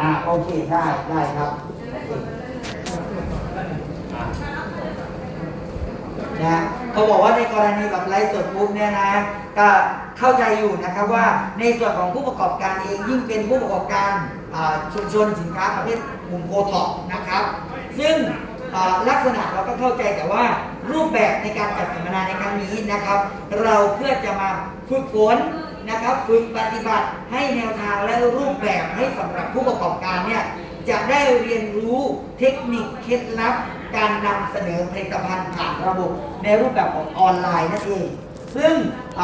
อ่าโอเคได้ได้ครับอ่านะเขาบอกว่าในกรณีแบบไลฟ์สดปุ๊บเนี่ยนะ ก็เข้าใจอยู่นะครับว่าในส่วนของผู้ประกอบการเองยิ่งเป็นผู้ประกอบการชุมชนสินค้าประเภทกลุ่มโอท็อปนะครับ ซึ่งลักษณะเราก็เข้าใจแต่ว่ารูปแบบในการจัดสัมมนาในครั้งนี้นะครับ เราเพื่อจะมาฝึกฝน นะครับฝึกปฏิบัติให้แนวทางและรูปแบบให้สำหรับผู้ประกอบการเนี่ยจะได้เรียนรู้เทคนิคเคล็ดลับ การนำเสนอผลิตภัณฑ์ผ่านระบบในรูปแบบของออนไลน์นั่นเอง ซึ่งอ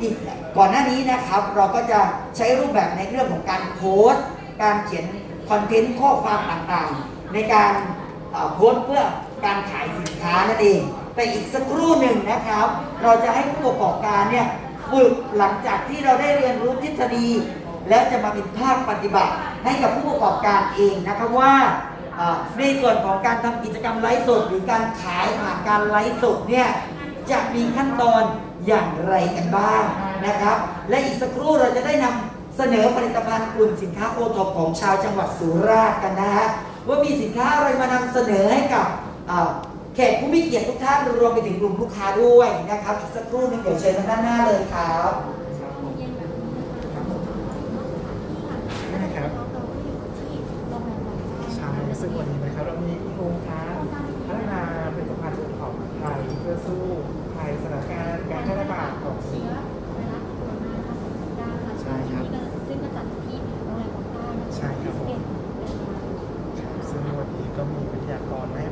อีกก่อนหน้านี้นะครับ เราก็จะใช้รูปแบบในเรื่องของการโพสต์ การเขียนคอนเทนต์ข้อความต่างๆ ในการโพสต์เพื่อการขายสินค้านั่นเองแต่อีกสักครู่หนึ่งนะครับ เราจะให้ผู้ประกอบการเนี่ย ฝึกหลังจากที่เราได้เรียนรู้ทฤษฎี แล้วจะมาเป็นภาคปฏิบัติ ให้กับผู้ประกอบการเองนะครับว่าในส่วนของการทำกิจกรรมไลฟ์สด หรือการขายผ่านการไลฟ์สดเนี่ยจะมีขั้นตอนอย่างไรกันบ้างนะครับ และอีกสักครู่เราจะได้นำเสนอผลิตภัณฑ์กลุ่มสินค้าโอท็อปของชาวจังหวัดสุราษฎร์กันนะฮะว่ามีสินค้าอะไรมานำเสนอให้กับ แขกผู้มีเกียรติทุกท่านรวมไปถึงกลุ่มลูกค้าด้วยนะครับอีกสักครู่หนึงเดี๋ยวเชิญทางด้านหน้าเลยครับได้ครับใช่ซึ่งวันนี้นะครับเรามีโครงการพัฒนาผลิตภัณฑ์ของไทยเพื่อสู้ภัยสถานการณ์การแพร่ระบาดของเชื้อไวรัสโคโรนา2019ใช่ครับซึ่งก็จัดที่โรงแรมของใต้นะคะใช่ครับผมเป็นเป็นซึ่งวันนี้ก็มีวิทยากรมาให้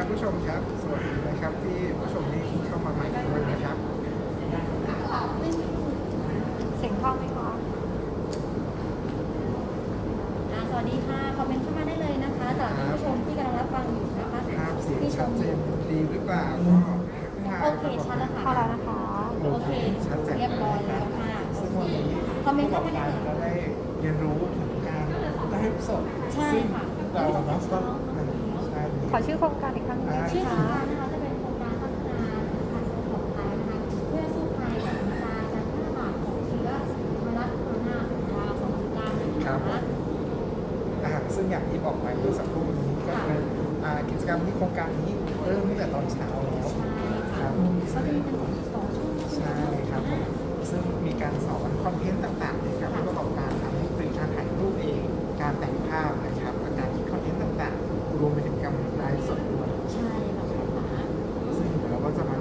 ครับผู้ชมครับสวัสดีนะครับที่ผู้ชมที่เข้ามาใหม่ด้วยนะครับเสียงเข้าไหมคะอ่าสวัสดีค่ะคอมเมนต์เข้ามาได้เลยนะคะจากคุณผู้ชมที่กำลังรับฟังอยู่นะคะภาพเสียงที่ชชัดมเจอนยู่ดีหรือเปล่าโอเคชัดแล้วค่ะแล้วนะคะโอเคชัดเจนเรียบร้อยแล้วค่ะซึ่งวันนี้คอมเมนต์ผู้เข้าประกอบมาได้การเลยก็ได้เรียนรู้ถึงการไลฟ์สดใช่ซึ่งค่ะเราเนาะก็ใช่ขอชื่อโครงการอีกครั้งหนึง ชื่อโครงการนะคะจะเป็นโครงการพัฒนาผลิตภัณฑ์ของไทยนะคะเพื่อสู้ภัยกับการการแพร่ระบาดของเชื้อไวรัสโคโรนา2019นะคะอ่าซึ่งอย่างที่บอกไปเมื่อสักครู่นี้ก็คืออ่ากิจกรรมที่โครงการนี้เริ่มตั้งแต่ตอนเช้าแล้วใช่ค่ะก็จะมีเป็นสองช่วงใช่ครับผมซึ่งมีการสอนคอนเทนต์ต่างๆให้กับผู้ประกอบการทำให้เป็นการถ่ายรูปเอง การแต่งภาพนะครับการคิดคอนเทนต์ต่างๆ รวมไปถึงการไลฟ์สดด้วย ใช่ค่ะ ซึ่งเดี๋ยวเราก็จะมา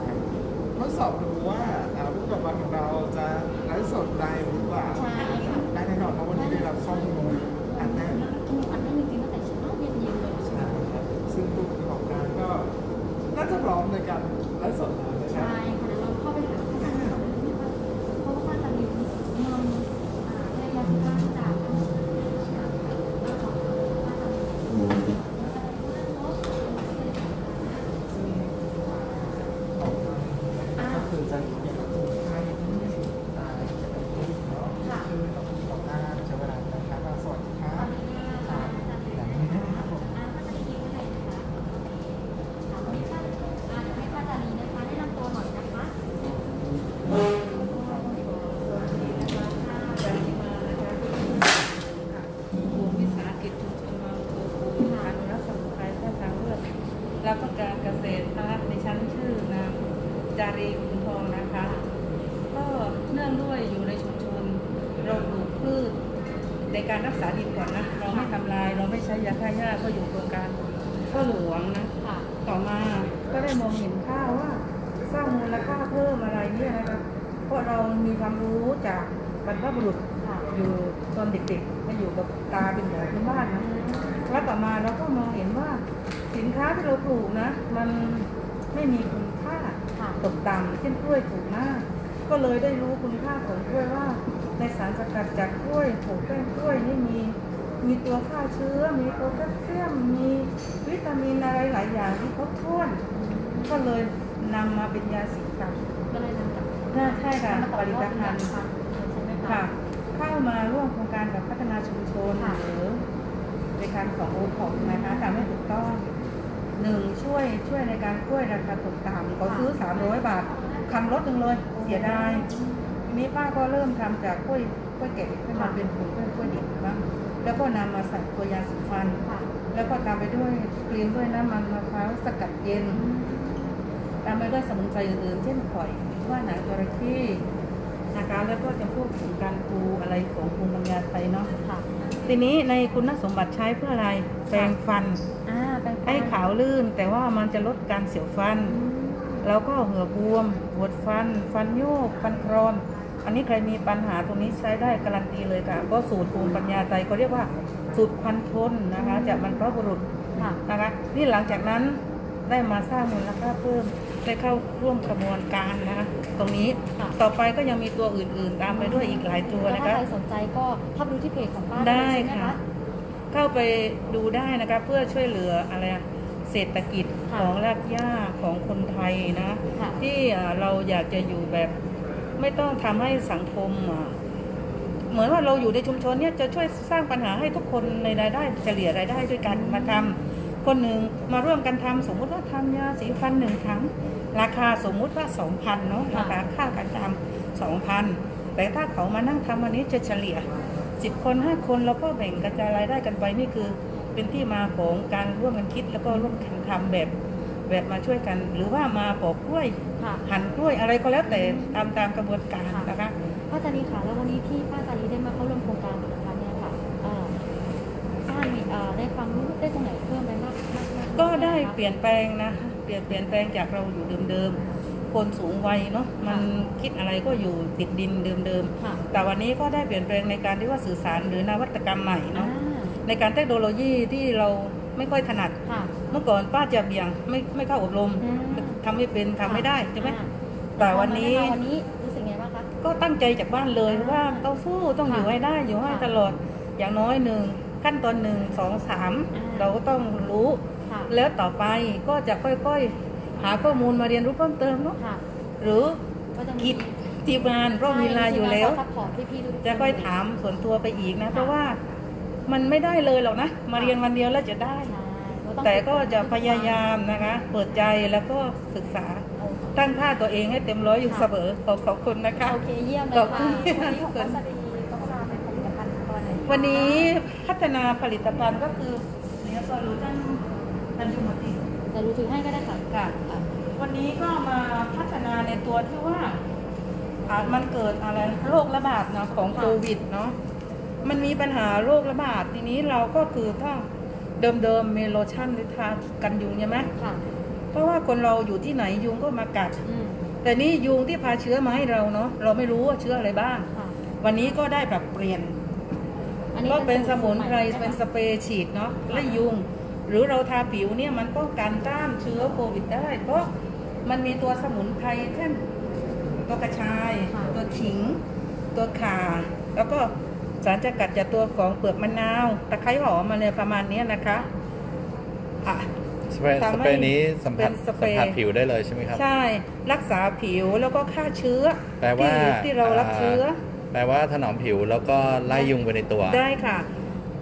ทดสอบดูว่าอ่าผู้ประกอบการของเราจะไลฟ์สดได้หรือเปล่า ใช่ค่ะ ได้แน่นอนเพราะวันนี้ได้รับข้อมูลอันแน่น จมูกอันนั้นจริงๆตั้งแต่เช้าเย็นๆเลย ใช่ครับซึ่งผู้ประกอบการก็น่าจะพร้อมในการไลฟ์สดแล้วนะครับ ใช่ค่ะเดี๋ยวเราเข้าไปหาอาจารย์ก่อนเลยนะคะเพราะว่าจะมีนำอ่าเรียนมาจากจากทาง ก็คือจะเก็บตัวให้ตายจะเป็นผู้เนาะคือต้องมีต่อหน้าใช้เวลานะครับสวัสดีครับอย่างนี้นะครับผม วิสาหกิจชุมชนมาโกคูอนุรักษ์สมุนไพรแพทย์ทางเลือกแล้วก็การเกษตรนะคะในชั้นชื่อนางจารีขุนทองนะคะ ก็เนื่องด้วยอยู่ในชุมชน เราปลูกพืชในการรักษาดินก่อนนะ เราไม่ทำลา ยเราไม่ใช้ยาฆ่าหญ้าก็อยู่โครงการพ่อหลวงนะต่อมาก็ได้มองเห็นค่าว่า สร้างมูลค่าเพิ่มอะไรเนี่ยนะคะเพราะเรามีความรู้จากบรรพบุรุษอยู่ตอนเด็กๆมาอยู่กับตาเป็นหมอที่บ้านนะแล้วต่อมาเราก็มองเห็นว่าสินค้าที่เราปลูกนะ มันไม่มีคุณค่าตกต่ำเช่นกล้วยถูกมาก ก็เลยได้รู้คุณค่าของกล้วยว่า ในสารสกัดจากกล้วยผงแป้งกล้วยนี่มี มีตัวฆ่าเชื้อ มีโพแทสเซียม มีตามินอะไรหลายอย่างที่ครบถ้วน ก็เลยนำมาเป็นยาสีฟันก็เลยนำจากน่าใช่ค่ะมาต่ผอยลิอตดภัณฑ์ใช่ไหมคะค่ะ เข้ามาร่วมโครงการกับพัฒนาชุมชนค่ะหรือในการของโอท็อปนะคะทำให้ถูกต้องหนึ่งช่วยช่วยในการกล้วยราคาตกต่ำเขาซื้อ 300 บาทคำลดหนึ่งเลย เสียดายทีนี้ป้าก็เริ่มทำจากกล้วยกล้วยแก่ขึ้นมาเป็นผงกล้วยกล้วยดิบบ้าง แล้วก็นำมาใส่ตัวยาสีฟัน ค่ะแล้วก็ตามไปด้วยครีมด้วยน้ำมันมะพร้าวสกัดเย็น ตามไปด้วยสมุนไพรอื่นๆเช่นข่อยว่าหนังจระเข้นะคะแล้วก็จะพวกถึงการปูอะไรของภูมิปัญญาไทยเนาะค่ะทีนี้ในคุณสมบัติใช้เพื่ออะไรแปรงฟัน อ่าเป็นให้ขาวลื่น แต่ว่ามันจะลดการเสียวฟัน อืมแล้วก็เหือบวมปวดฟัน ฟันโยก ฟันครอน อันนี้ใครมีปัญหาตรงนี้ใช้ได้การันตีเลยค่ะ ก็สูตรภูมิปัญญาไทยเขาเรียกว่าสูตรควันทนนะคะ จากบรรพบุรุษค่ะนะคะนี่หลังจากนั้นได้มาสร้างมูลค่าเพิ่มได้เข้าร่วมกระบวนการนะคะตรงนี้ค่ะต่อไปก็ยังมีตัวอื่นๆ ตามไปด้วยอีกหลายตัวแล้วนะถ้าคะใครสนใจก็เข้าไปดูที่เพจของป้าได้เลยใช่ไหมค่ะเข้าไปดูได้นะคะเพื่อช่วยเหลืออะไรอะเศรษฐกิจค่ะของรากหญ้าของคนไทยนะค่ะที่อ่าเราอยากจะอยู่แบบ ไม่ต้องทำให้สังคมอะเหมือนว่าเราอยู่ในชุมชนเนี่ยจะช่วยสร้างปัญหาให้ทุกคนในรายได้เฉลี่ยรายได้ด้วยกันมาทำคนหนึ่งมาร่วมกันทำสมมุติว่าทำยาสีฟันหนึ่งถังราคาสมมุติว่าสองพันเนาะราคาค่าการทำสองพันแต่ถ้าเขามานั่งทำวันนี้จะเฉลี่ยสิบคนห้าคนเราก็แบ่งกระจายรายได้กันไปนี่คือ เป็นที่มาของการร่วมกันคิดแล้วก็ร่วมกันทำแบบ แบบมาช่วยกัน หรือว่ามาปอกกล้วยค่ะ หั่นกล้วยอะไรก็แล้วแต่ตามตามกระบวนการนะคะ ป้าจารีค่ะแล้ววันนี้ที่ป้าจารีได้มาเข้าร่วมโครงการผลิตภัณฑ์เนี่ยค่ะเอ่อป้ามีเอ่อได้ความรู้ได้ตรงไหนเพิ่มไปมากมากมากก็ได้หมคะเปลี่ยนแปลงนะเปลี่ยนเปลี่ยนแปลงจากเราอยู่เดิมๆ คนสูงวัยเนาะมันคิดอะไรก็อยู่ติดดินเดิมค่ะๆ แต่วันนี้ก็ได้เปลี่ยนแปลงในการที่ว่าสื่อสารหรือนวัตกรรมใหม่อ่าเนาะในการเทคโนโลยีที่เราไม่ค่อยถนัด ค่ะ เมื่อก่อนป้าจะเบี่ยงไม่ไม่เข้าอบรมอืม ทำไม่เป็นทำไม่ได้ใช่ไหม อ่าแต่วันนี้ พอมาได้มาวันนี้รู้สึกไงบ้างคะ ก็ตั้งใจจากบ้านเลยว่าต้องสู้ต้องอยู่ให้ได้อยู่ให้ค่ะตลอดอย่างน้อยหนึ่งขั้นตอนหนึ่งสองสามอ่า เราก็ต้องรู้ ค่ะแล้วต่อไปก็จะค่อยๆ หาข้อมูลมาเรียนรู้เพิ่มเติมเนาะค่ะหรือก็จะมีคิดทีมงานก็มีเวลาอยู่แล้วซัพพอร์ตพี่ๆทุกน จะค่อยถามส่วนตัวไปอีกนะค่ะเพราะว่ามันไม่ได้เลยหรอกนะ มาเรียนวันเดียวแล้วจะได้ใช่เรา ต้องแต่ก็จะพยายามนะคะ เปิดใจแล้วก็ศึกษาโอเคตั้งค่าตัวเองให้เต็มร้อยอยู่ค่ะเสมอขอขอบคุณนะคะ โอเคเยี่ยมเลยขอบคุค่ะณวันนี้ของป้าจารีก็มาเป็นผลิตภัณฑ์ตัวไหนคะวันนี้พัฒนาผลิตภัณฑ์ก็คือเนี่ยก็รู้ท่านท่านยุมติแต่รู้ถือให้ก็ได้ค่ะค่ะ วันนี้ก็มาพัฒนาในตัวที่ว่าอ่ามันเกิดอะไรโรคระบาดเนาะของค่ะโควิดเนาะมันมีปัญหาโรคระบาดทีนี้เราก็คือถ้า เดิมๆมีโลชั่นหรือทากันยุงใช่ไหมค่ะเพราะว่าคนเราอยู่ที่ไหนยุงก็มากัด อืม แต่นี่ยุงที่พาเชื้อมาให้เราเนาะเราไม่รู้ว่าเชื้ออะไรบ้าง ค่ะ วันนี้ก็ได้ปรับเปลี่ยน อันนี้ก็เป็นสมุนไพรสูตใหเป็นสใช่ไหมเปรย์ฉีดเนาะไล่ยุง หรือเราทาผิวเนี่ยมันป้องกันต้านเชื้อโควิดได้ เพราะมันมีตัวสมุนไพรเช่นตัวกระชายตัวขิง ตัวข่า แล้วก็ สารจะกัดจากตัวของเปลือกมะนาว ตะไคร้หอมมาเลยประมาณเนี้ยนะคะอะ สเปรย์ทำให้สเปรย์นี้สัมผัสเป็นสเปรสัย์มผัสผิวได้เลยใช่ไหมครับ ใช่รักษาผิวแล้วก็ฆ่าเชื้อแปลว่าที่ที่เรารับเชื้อ แปลว่าถนอมผิวแล้วก็ไล่ยุงไปในตัว ได้ค่ะ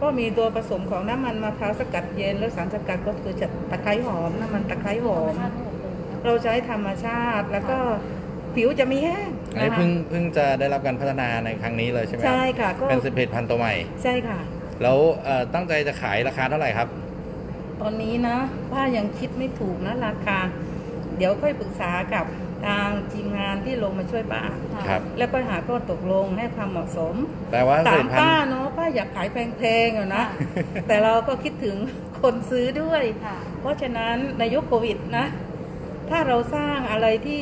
ก็มีตัวผสมของน้ำมันมะพร้าวสกัดเย็น แล้วสารสกัดก็คือจากตะไคร้หอมน้ำมันตะไคร้หอมธรรมชาติทั้งหมดเลยนะเราใช้ธรรมชาติแล้วก็ ผิวจะไม่แห้งอันนี้นะคะ เพิ่งเพิ่งจะได้รับการพัฒนาในครั้งนี้เลยใช่ไหมครับใช่ค่ะก็ เป็นผลิตภัณฑ์ตัวใหม่ ใช่ค่ะ แล้วเอ่อตั้งใจจะขายราคาเท่าไหร่ครับ ตอนนี้นะป้ายังคิดไม่ถูกนะราคา เดี๋ยวค่อยปรึกษากับทางทีมงานที่ลงมาช่วยป้าค่ะครับ แล้วก็หาข้อตกลงให้ความเหมาะสมแปลว่าผตาลิมตภัณป้าฑ์เนาะป้าอยากขายแพงๆอะนะค่ะแต่เราก็คิดถึงคนซื้อด้วย ค่ะ เพราะฉะนั้นในยุคโควิดนะ ถ้าเราสร้างอะไรที่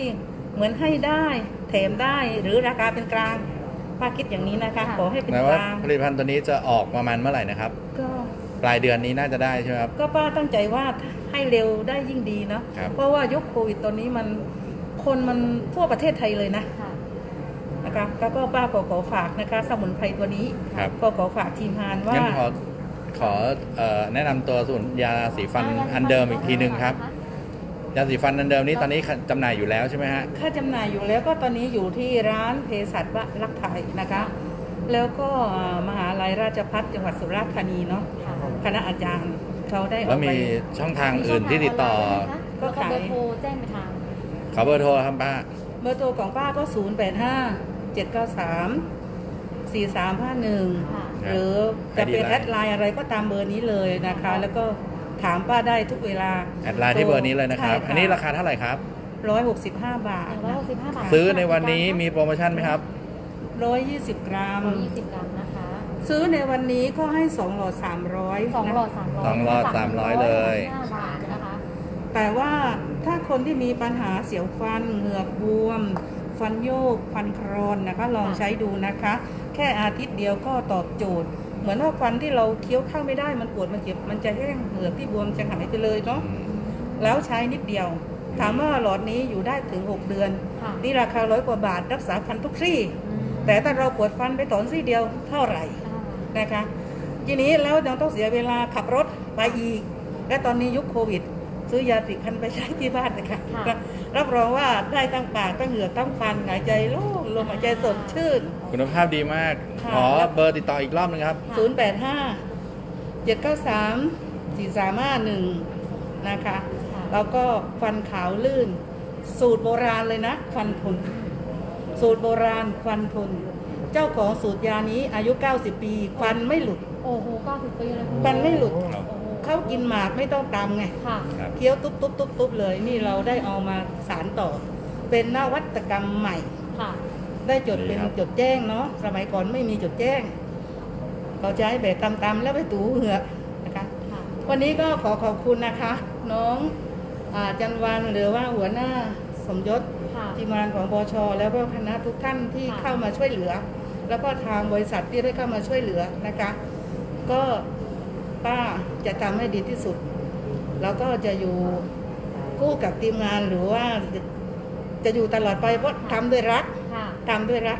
เหมือนให้ได้แถมได้หรือราคาเป็นกลางป้าคิดอย่างนี้นะคะ ค่ะ ขอให้เป็นแปลกว่าลาง ผลิตภัณฑ์ตัวนี้จะออกประมาณเมื่อไหร่นะครับ ก็ปลายเดือนนี้น่าจะได้ใช่ไหมครับ ก็ป้าตั้งใจว่าให้เร็วได้ยิ่งดีเนาะครับ เพราะว่ายุคโควิดตอนนี้มันคนมันทั่วประเทศไทยเลยนะค่ะ นะคะแล้วก็ป้าขอขอฝากนะคะ สมุนไพรตัวนี้ครับก็ขอฝากทีมงานว่างั้นขอขอเอ่อแนะนำตัวสูตรยาสีฟันอันเดิมอีกทีหนึ่งครับ ยาสีฟันอันเดิมนี้ตอนนี้จำหน่ายอยู่แล้วใช่ไหมฮะ ค่าจำหน่ายอยู่แล้วก็ตอนนี้อยู่ที่ร้านเภสัชวรักไทยนะคะ แล้วก็มหาลัยราชภัฏจังหวัดสุราษฎร์ธานีเนาะค่ะคณะอาจารย์เขาได้แล้วเอาไป มีช่องทางอื่นที่ติดต่อก็ก็ขายขาย เบอร์โทรแจ้งไปทางขอเบอร์โทรครับป้าเบอร์โทรของป้าก็ 0 8 5 7 9 3 4 3 5 1 ค่ะ หรือจะเป็น ID แอดไลน์อะไรก็ตามเบอร์นี้เลยนะคะ แล้วก็ ถามป้าได้ทุกเวลาแอดไลน์ที่เบอร์นี้เลยนะครับใช่อันนี้ราคาเท่าไหร่ครับ 165 บาหทนึ่งร้อยหกสิบห้าบาทซื้อในวันนี้มีโปรโมชั่นไหมครับ 120 กรัมร้อยยี่สิบกรัมนะคะ ซื้อในวันนี้ก็ให้ 2 หลอด 300สองหลอดสามร้อยสองหลอดสามร้อยเลยห้าบาทนะคะแต่ว่าถ้าคนที่มีปัญหาเสียวฟัน เหงือกบวม ฟันโยก ฟันครอนนะคะ ลองใช้ดูนะคะ แค่อาทิตย์เดียวก็ตอบโจทย์ เหมือนว่าฟันที่เราเคี้ยวข้างไม่ได้มันปวดมันเจ็บมันจะแห้งเหงือกที่บวมจะหายไปเลยเนาะแล้วใช้นิดเดียว ถามว่าหลอดนี้อยู่ได้ถึง 6 เดือนค่ะนี่ราคาร้อยกว่าบาทรักษาฟันทุกซี่อืมแต่ถ้าเราปวดฟันไปถอนซี่เดียวเท่าไหร่อ่านะคะทีนี้แล้วยังต้องเสียเวลาขับรถไปอีก และตอนนี้ยุคโควิด ซื้อยาสีฟันไปใช้ที่บ้านนะคะค่ะ รับรองว่าได้ตั้งปากตั้งเหงือกตั้งฟันหายใจโล่งลมหายใจสดชื่น คุณภาพดีมาก ค่ะ ขอเบอร์ติดต่ออีกรอบหนึงครับ 085 793 4351 นะคะค่ะแล้วก็ฟันขาวลื่น สูตรโบราณเลยนะ ฟันทนสูตรโบราณฟันทน เจ้าของสูตรยานี้อายุ 90 ปี ฟันไม่หลุด โอ้โหเก้าสิบปีเลยคุณฟันไม่หลุดโอ้โห เขากินหมากไม่ต้องตำไงค่ะ ครับ เคี้ยวตุ๊บตุ๊บตุ๊บตุ๊บเลย นี่เราได้เอามาสารต่อ เป็นนวัตกรรมใหม่ ค่ะ ได้จดเป็นดีครับ จดแจ้งเนาะสมัยก่อนไม่มีจดแจ้งเขาใช้แบบตำๆแล้วไปถูเหงือกนะคะ ค่ะ วันนี้ก็ขอขอบคุณนะคะ น้องอาจันวันหรือว่าหัวหน้าสมยศค่ะ ทีมงานของบช แล้วก็คณะทุกท่านที่ค่ะ เข้ามาช่วยเหลือ แล้วก็ทางบริษัทที่ได้เข้ามาช่วยเหลือนะคะ ก็ ป้าจะทำให้ดีที่สุด แล้วก็จะอยู่คู่กับทีมงานหรือว่าจะจะอยู่ตลอดไปเพราะทำด้วยรักค่ะทำด้วยรัก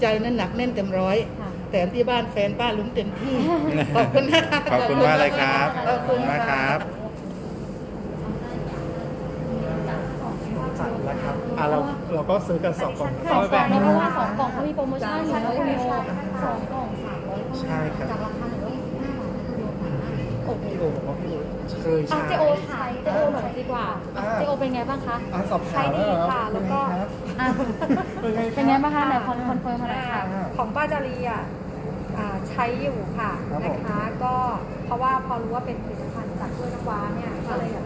ใจนั้นหนักแน่นเต็มร้อย ค่ะ แต่ที่บ้านแฟนป้าลุ้นเต็มที่ ขอบคุณนะคะขอบคุณมากเลยครับขอบคุณมากครับสั่งแล้วครับอะเราเราก็ซื้อกันสองกล่องสเข้าองไปกล่แบ่องงเพราะว่าสองกล่องเขามีโปรโมชั่นอยู่นะคุณโย เคยอะใช้ เจโอใช้เจโอหน่อยดีกว่าอ่าเจโอเป็นไงบ้างคะ อะสอบถาใช้มดีแล้วเหรอค่ะ แล้วก็เป็นไงครับอะเป็นไงครับ เป็นไงบ้างคะไหนคอนคอนเฟิร์มมาหน่อยค่ะของป้าจารีอะอ่าใช้อยู่ค่ะครับผมนะคะ ก็เพราะว่าพอรู้ว่าเป็นผลิตภัณฑ์จากกล้วยน้ำว้าเนี่ยก็เลยอยาก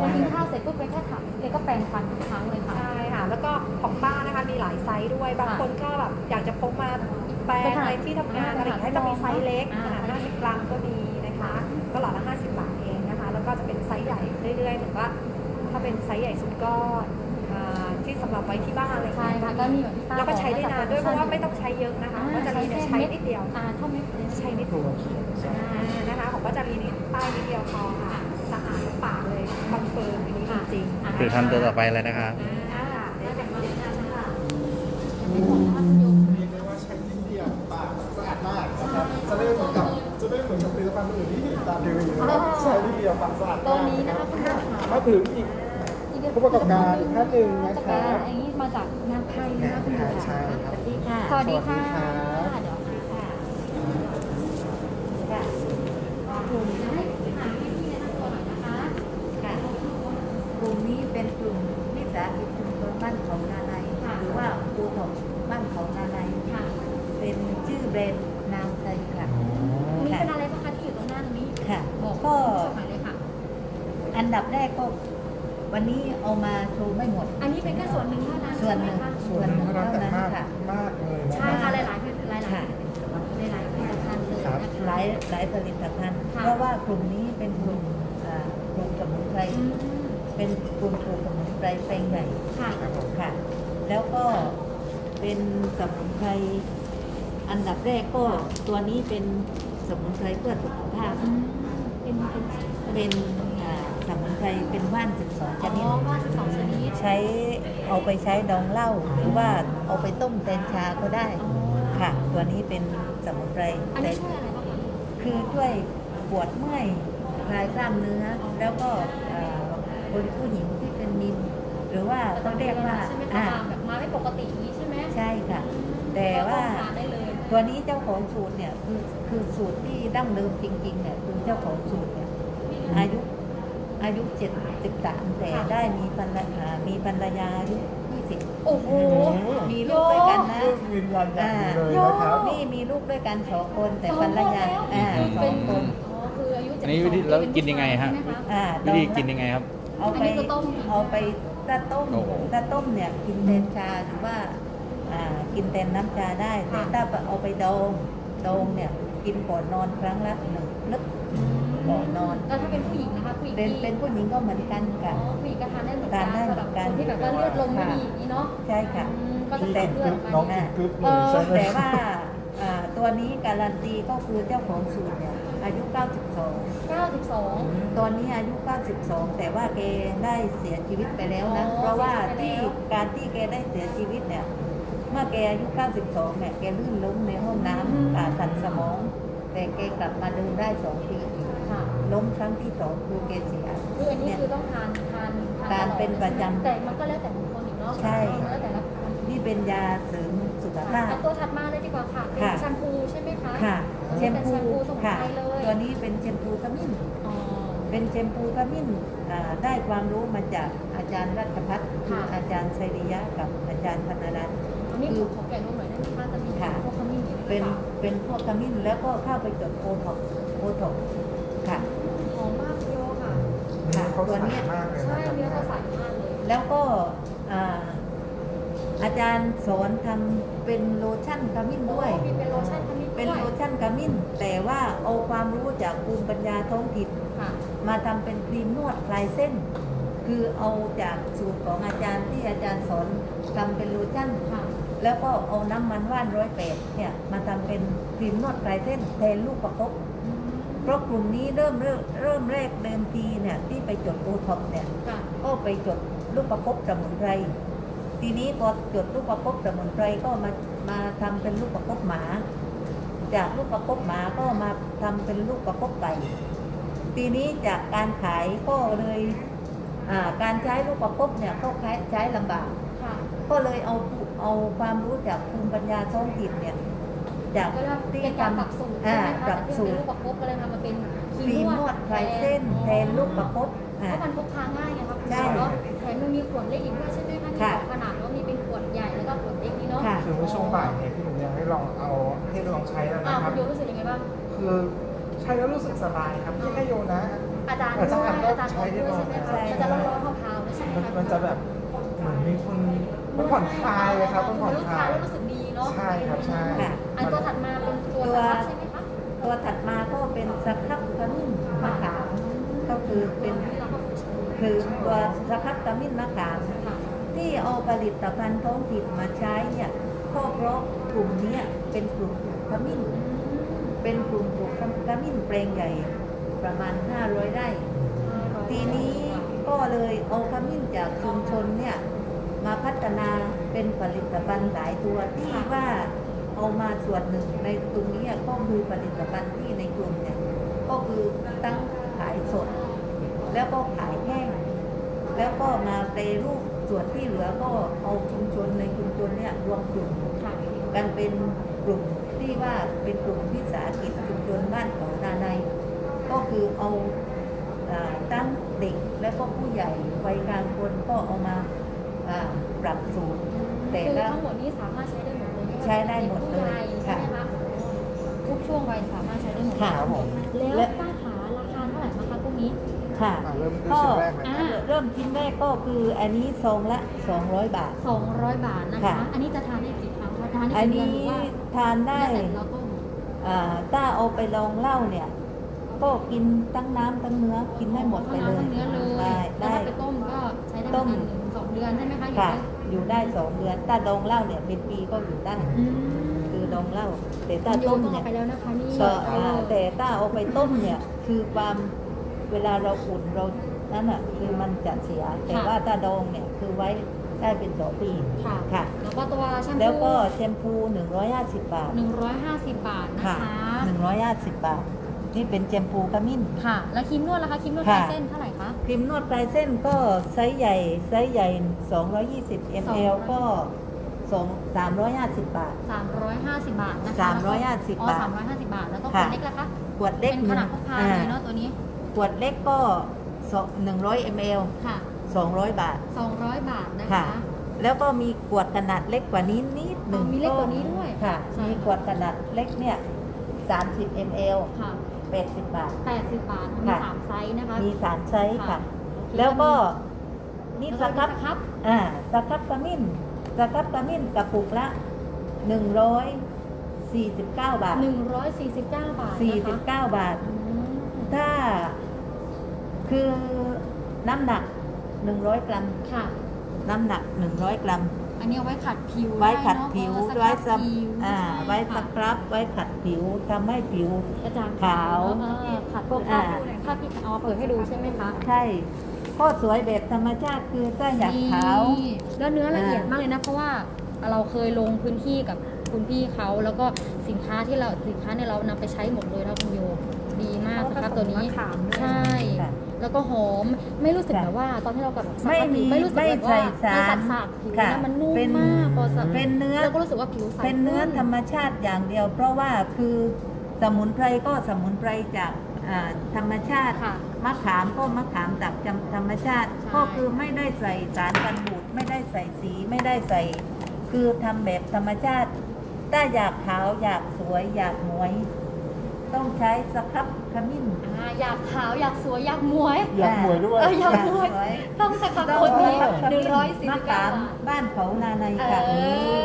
พอกินข้าวเสร็จปุ๊บเป็นแค่ถักแกก็แปรงฟันทุกครั้งเลยค่ะ ใช่ค่ะ แล้วก็ของป้านะคะมีหลายไซส์ด้วย บางคนก็แบบอยากจะพกมาแปลงในที่ทำงานอะไรอย่างเงี้ยก็มีไซส์เล็กขนาด50 กรัมก็มีนะคะก็หลอดละ50 บาทเองนะคะ แล้วก็จะเป็นไซส์ใหญ่เรื่อยๆหรือว่า ถ้าเป็นไซส์ใหญ่สุดก็อ่าที่สำหรับไว้ที่บ้านอะไรอย่างใช่เงี้ยค่ะก็มีแบบที่ป้าแล้วก็ใช้ได้นานด้วยเพราะว่าไม่ต้องใช้เยอะนะคะก็จะมีเนี่ยใช้นิดเดียว อ่าเท่าเม็ดเลย ใช้นิดเดียวอ่านะคะของป้าจารีนี่ป้ายนิดเดียวพอค่ะ จริงๆคือทำตัวต่อไปเลยนะครับอ่าเดี๋ยวจะมาแนะนำค่ะไม่หมดนะคะคุณโยมเรียกได้ว่าใช้นิดเดียวปากสะอาดมากนะครับจะได้เหมือนกับจะได้เหมือนกับผลิตภัณฑ์อื่นที่เห็นตามทีวีนะครับใช้นิดเดียวปากสะอาดตัวมากนี้นะนะคคะรับคุณโยมค่ะมาถึงอีก ผู้ประกอบการอีกท่านหนึ่งนะจากครัการบอันนี้มาจากงานไทยนะคะคุณโยมใช่ค่ะครับ สวัสดีค่ะสวัสดีค่ะ สวัสดีครับ เดี๋ยวค่ะค่ะกลุ่มนี้ให้ถามพี่แนะนำตัวหน่อยนะคะ ค่ะกลุ่มนี้ เป็นกลุ่มวิสาหกิจชุมชนบ้านเขานาในหรือว่าปูถมบ้านเขานาในค่ะ เป็นชื่อแบรนด์นามไทยค่ะตรงนี้เป็นอะไรบ้างคะที่อยู่ตรงหน้าตรงนี้ค่ะ บอกก็สมัยเลยค่ะ อันดับแรกก็ วันนี้เอามาโชว์ไม่หมด อันนี้เป็นแค่ส่วนหนึ่งเท่านั้นส่วนหนึ่งใช่ไมคะส่วนหนึ่งเท่านั้นแต่มากค่ะ มากเลยนะใช่คค่ะรับหลายๆหลายๆหลายๆหลายๆผลิตภัณฑ์เลยครับนะคะ หลายหลายผลิตภัณฑ์ค่ะ เพราะว่ากลุ่มนี้เป็นกลุ่มอ่าปลูกสมุนไพร อืม เป็นกลุ่มปลูกสมุนไพรไพรแปลงใหญ่ค่ะ ครับผมค่ะ แล้วก็เป็นสมุนไพรอันดับแรกก็ตัวนี้เป็นสมุนไพรเพื่อสุขภาพ อืมเป็นเป็นเป็นอ่าสมุนไพรเป็นว่าน12ชอ๋นิดอว่าสิบสองชนิดใช้เอาไปใช้ดองเหล้าหรือว่าเอาไปต้มแทนชาก็ได้อ๋อค่ะ ตัวนี้เป็นสมุนไพรอันแต่นี้ช่วยอะไรบ้างคะ คือช่วยปวดเมื่อยคลายกล้ามเนื้อ แล้วก็อ่า คนผู้หญิงที่เป็นมิน หรือว่าเขาเรียกว่าใช่ไหมคะอ่ามาแบบมาไม่ปกติอย่างนี้ใช่ไหมใช่ค่ะ แต่ว่า ก็ทานได้เลยตัวนี้เจ้าของสูตรเนี่ยคือคือสูตรที่ดั้งเดิมจริงๆเนี่ยคือเจ้าของสูตรเนี่ยอายุอายุเจ็ดสิบสามแต่ได้มีภรรยามีภรรยาอายุยี่สิบโอ้โห มีลูกด้วยกันนะ ยืนยันอย่างนี้เลยนะครับ นี่มีลูกด้วยกันสองคนแต่สองภรรยาคนแล้ว อ่าคือสเป็อนงคน อ๋อคืออายุอันนี้วิธี72แล้วเป็กินยังไงฮะ ใช่หมคอ่าวิธีกินยังไงครับ เอาไปอันนี้คือต้ม เอาไปถ้าต้มโอ้โหถ้าต้มเนี่ยกินแทนชาหรือว่าอ่ากินแทนน้ำชาได้แต่ค่ะ ถ้าเอาไปดองดองเนี่ยกินก่อนนอนครั้งละหนึ่งนึก ก่อนนอน แล้วถ้าเป็นผู้หญิงนะคะผู้หญิงเป็นที่เป็นผู้หญิงก็เหมือนกันอ๋ค่ะอผู้หญิงก็ทานได้เหมือนกัทานได้เหมืสำหอรับนกันคนที่แบบว่าเลือดลมไม่ดีอย่างนี้เนาะใช่ค่ะอืมก็จะแต่ เลือดออกน้องมากินกรึ๊บเลยใช่ไหมแต่ว่าอ่าตัวนี้การันตีก็คือเจ้าของสูตรเนี่ย อายุ 92 92 ตอนนี้อายุ 92 แต่ว่าแกได้เสียชีวิตไปแล้วนะ อ๋อเพราะว่าเสีที่ยชีวิตไปแล้ว การที่แกได้เสียชีวิตเนี่ย เมื่อแกอายุ 92 เนี่ยแกลื่นล้มในห้องน้ำผ่าตัดสมอง แต่แกกลับมาเดินได้ 2 ปีอีกค่ะล้มครั้งที่สองคือแกเสียคืออันนี้คือต้องทานทานทานเป็นประจำแต่มันก็แล้วแต่บุคคลอีกเนาะใช่แล้วแต่ละคนนี่เป็นยาเสริมสุขภาพเอาตัวถัดมาเลยดีกว่าค่ะเป็นค่ะ แชมพูใช่ไหมคะค่ะอันแชนี้มเป็นพูแชมพูสมุนค่ะไพรเลย ตัวนี้เป็นแชมพูขมิ้นอ๋อ เป็นแชมพูขมิ้นอ่าได้ความรู้มาจากอาจารย์รัชพัฒน์คือค่ะ อาจารย์ไซริยะกับอาจารย์พนรัตน์ อันนี้ขอแกะดูหน่อยได้ไหมคะจะมีค่ะ พวกขมิ้นอยู่หรือเป็นเปล่าเป็นพวกขมิ้นแล้วก็เข้าไปจดโอท็อปโอท็อปค่ะหอมมากเดียวค่ะ เนื้อเขาใสมากเลยใช่นะครับเนื้อเขาใสมากเลย แล้วก็อ่าอาจารย์สอนทำเป็นโลชั่นขมิ้นด้วย มีเป็นโลชั่นขมิ้น เป็นด้วยโลชั่นขมิ้น แต่ว่าเอาความรู้จากภูมิปัญญาท้องถิ่นค่ะมาทำเป็นครีมนวดคลายเส้น คือเอาจากสูตรของอาจารย์ที่อาจารย์สอนทำเป็นโลชั่นค่ะแล้วก็เอาน้ำมันว่านร้อยแปดเนี่ยมาทำเป็นครีมนวดคลายเส้นแทนลูกประคบเพราะกลุ่มนี้เริ่มเริ่มเริ่มแรกเดิมทีเนี่ยที่ไปจดโอท็อปเนี่ยค่ะก็ไปจดลูกประคบสมุนไพรทีนี้พอจดลูกประคบสมุนไพรก็มามาทำเป็นลูกประคบหมา จากลูกประคบหมาก็มาทำเป็นลูกประคบไก่ทีนี้จากการขายก็เลยอ่าการใช้ลูกประคบเนี่ยก็ใช้ใช้ลำบากค่ะก็เลยเอาเอาความรู้จากภูมิปัญญาท้องถิ่นเนี่ยจากก็เรียกที่เป็นการทำปรับสูตรอ่าใช่ไหมคะปรับสูจากที่เป็นตรลูกประคบก็เลยทำมาเป็นครีมนวดคลายเส้นแทนลูกประคบเพอ่าราะมันพกพาง่ายไงครับคุณใช่เนาะแถมมันมีขวดเล็กอีกด้วยใช่ไหมคะมีค่ะสองขนาดแล้วมีเป็นขวดใหญ่แล้วก็ขวดเล็กนี่เนาะค่ะคือเมื่อช่วงบ่ายเนี่ยพี่หนุ่มยังให้ลอง เอาให้ลองใช้แล้วอ่านะคคุรับ ณโยรู้สึกยังไงบ้าง คือใช้แล้วรู้สึกสบายครับที่ให้โยนะ อาจารย์อาด้จารวยย์ก็อาจารย์ใช้ด้วยได้ใช่ไหมบ่อยคะมันจะร้อนๆเผาๆด้วยใช่ไหมมันคะมันจะแบบเหมือนมีคนมันผ่อนคลายเลยครับมันผ่อนคลาย แล้วรู้สึกดีเนาะใช่ครับใช่ค่ะ อันตัวถัดมาเป็นตัวตัวสครับใช่ไหมคะตัวถัดมาก็เป็นสครับขมิ้นมะขามก็คือเป็นที่เราก็ใช้คือตัวสครับขมิ้นมะขาม ค่ะที่เอาผลิตภัณฑ์ท้องถิ่นมาใช้เนี่ยก็เพราะ กลุ่มเนี้ยเป็นกลุ่มปลูกขมิ้นเป็นกลุ่มปลูกขมิ้นแปลงใหญ่ประมาณ 500 ไร่ ทีนี้ก็เลยเอาขมิ้นจากชุมชนเนี่ยมาพัฒนาเป็นผลิตภัณฑ์หลายตัวที่ว่าเอามาส่วนหนึ่งในตรงนี้ก็คือผลิตภัณฑ์ที่ในกลุ่มเนี่ยก็คือตั้งขายสด แล้วก็ขายแห้ง แล้วก็มาเปรรูปส่วนที่เหลือก็เอาชุมชนในชุมชนเนี่ยรวมกลุ่มค่ะ กันเป็นกลุ่มที่ว่าเป็นกลุ่มวิสาหกิจชุมชนบ้านเขานาในก็คือเอาอ่าตั้งเด็กและก็ผู้ใหญ่วัยกลางคนก็เอามาอ่าปรับสูตรแต่คือละทั้งหมดนี้สามารถใช้ได้หมดเลยใช้ได้หมดเลยผู้ใหญ่ใช่ไหมคะทุกช่วงวัยสามารถใช้ได้หมดค่ะครับผมแล้วป้าขาราคาเท่าไหร่นะคะพวกนี้ค่ะอะเริ่มด้วยชิ้นแรกเลยอ่าครับเริ่มชิ้นแรกก็คืออันนี้ซองละ 200 บาท 200 บาทนะคะค่ะอันนี้จะทานได้กี่ครั้งคะทานได้อันกี่เดือนนี้หรือว่าทานได้แล้วแต่เราต้มอ่าถ้าเอาไปลองเหล้าเนี่ย ก็กินทั้งน้ำทั้งเนื้อกินได้หมดไปเลยทั้งน้ำทั้งเนื้อเลยได้แล้วได้ถ้าไปต้มก็ใช้ได้ต้มประมาณหนึ่งสองเดือนใช่ไหมคะอยู่ค่ะได้อยู่ได้สองเดือนถ้าดองเหล้าเนี่ยเป็นปีก็อยู่ได้อืมคือดองเหล้าแต่ถ้าคุณโยต้มต้องเนี่เอายไปแล้วนะคะนี่ก็เออ่าอแต่ถ้าเอาไปต้มเนี่ย คือความเวลาเราอุ่นเรานั่นอะคือมันจะเสีย แต่ว่าถ้าดองเนี่ยคือไว้ ได้เป็นสองปีค่ะ ค่ะ แล้วก็ตัวแชมพูแล้วก็แชมพู 150 บาทหนึ่งร้อยห้าสิบบาทนะค่ะคะ150 บาท นี่เป็นแชมพูขมิ้น ค่ะ แล้วครีมนวดล่ะคะครีมนวดค่ะ ลายเส้นเท่าไหร่คะ ครีมนวดปลายเส้นก็ไซส์ใหญ่ไซส์ใหญ่ 220 ml ก็ 2 350 บาท 350 บาทนะคะ350อ๋อบาท350บาท แล้วก็ขค่ะวดเล็กล่ะคะขวดเล็กเป็นขนาดพกพาอ่เลยเนาะตัวนี้ ขวดเล็กก็สอง100 ml ค่ะ 200 บาท 200 บาทนะค่ะ คะแล้วก็มีขวดขนาดเล็กกว่านี้นิดหนึ่งอ๋อมีเล็กกว่านี้ด้วยค่ะ ใช่มีขวดขนาดเล็กเนี่ย 30 ml ค่ะ80 บาท 80 บาทมีค่ะ สามไซส์นะคะมีสามไซส์ค่ะค่ะโอเคแล้วก็นี่แล้วสก็ครับสครับ อ่าสครับกระมิ้นสครับกระมิ้นกระปุกละ 149 บาท 149 บาทนะคะ49 บาท อืมถ้าคือน้ำหนัก 100กรัม ค่ะ น้ำหนัก100กรัม อันนี้เอาไว้ขัดผิวไว้ขัดเนอะผิวเพราะไว้ว่าสัสครับผิวอ่าใช่ไว้สค่ะครับ ไว้ขัดผิวทำให้ผิว กระจ่างขาวเออขัดพวกอ่าถ้าพี่เอามาเปิดให้ดูใช่ไหมคะ ใช่ข้อสวยแบบธรรมชาติคือถ้าอยากขาว นี่แล้วเนื้อละเอียดอ่ามมากเลยนะ เพราะว่าเราเคยลงพื้นที่กับคุณพี่เขาแล้วก็สินค้าที่เราสินค้าเนี่ยเรานำไปใช้หมดเลยนะคุณโยดีมากนะคะตัวนี้มะขามด้วยใช่ค่ะ แล้วก็หอมไม่รู้สึกค่ะแบบว่าตอนที่เรากับสับไม่ผิวมีไม่รู้สึกไม่แบบว่าใส่สารมันสับๆผิวค่ะนะมันนุ่มเป็นมากพอสับเป็นเนื้อแล้วก็รู้สึกว่าผิวใสเป็นเนื้อขึ้ธรรมชาติอย่างเดียว เพราะว่าคือสมุนไพรก็สมุนไพรจากอ่าธรรมชาติค่ะมะขามก็มะขามจากธรรมชาติใช่ก็คือไม่ได้ใส่สารกันบูดไม่ได้ใส่สีไม่ได้ใส่ คือทำแบบธรรมชาติ ถ้าอยากขาวอยากสวยอยากหมวย ต้องใช้สครับ ขมิ้น อ่าอยากขาวอยากสวยอยากหมวย อยากหมวยด้วย เอออยากหมวยสวย ต้องสักกับต้องคนนี้สครับขหนึ่งร้อยมิ้สี่มะสิบเก้าขามบาท บ้านเขานาในค่ะเอ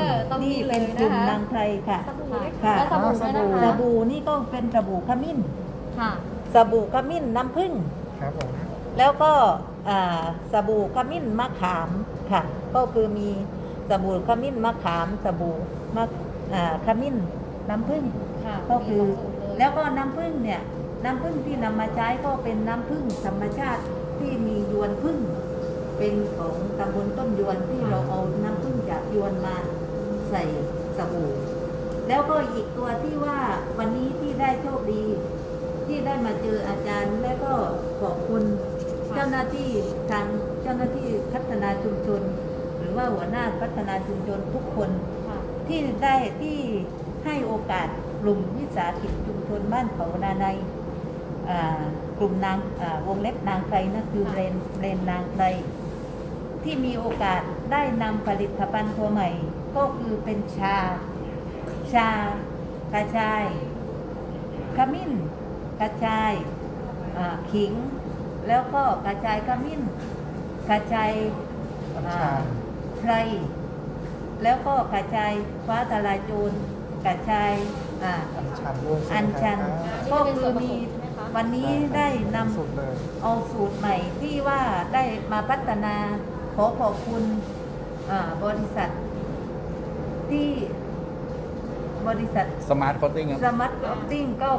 อต้องนี่มีเลยเป็นกลุ่มนะคะนางไพรค่ะ สบู่ด้วยค่ะและสบู่ด้วยนะคะสบู่นี่ก็เป็นสบู่ขมิ้น ค่ะ สบู่ขมิ้นน้ำผึ้ง ครับผม แล้วก็อ่าสบู่ขมิ้นมะขามค่ะ ก็คือมีสบู่ขมิ้นมะขาม สบู่มะอ่าขมิ้นน้ำผึ้งค่ะก็คือ มีสงสูตรเลยแล้วก็น้ำผึ้งเนี่ย น้ำผึ้งที่นำมาใช้ก็เป็นน้ำผึ้งธรรมชาติที่มียวนผึ้งเป็นของตำบลต้นยวนที่เราเอาน้ำผึ้งจากยวนมาใส่สบู่แล้วก็อีกตัวที่ว่าวันนี้ที่ได้โชคดี ที่ได้มาเจออาจารย์ และก็ขอบคุณเจ้าหน้าที่ทางเจ้าหน้าที่พัฒนาชุมชน หรือว่าหัวหน้าพัฒนาชุมชนทุกคน ที่ได้ที่ให้โอกาสกลุ่มวิสาหกิจชุมชนบ้านเขานาใน กลุ่มนางอ่าวงเล็บนางไพรนั่นคือค่ะเรนเรนนางไพรที่มีโอกาสได้นำผลิตภัณฑ์ตัวใหม่ ก็คือเป็นชา ชากระชาย ขมิ้น กระชายอ่าขิง แล้วก็กระชายขมิ้น กระชายอัญอ่าชันไพรแล้วก็กระชายฟ้าทลายโจรกระชายอ่าอัญชันด้วยใช่อัญไหมชันครับก็คือมี วันนี้ได้นสุดเลยำเอาสูตรใหม่ที่ว่าได้มาพัฒนาขอขอบคุณอ่าบริษัท ที่บริษัทสมาร์ทโคตติ้งครับ สมัตติ้งก็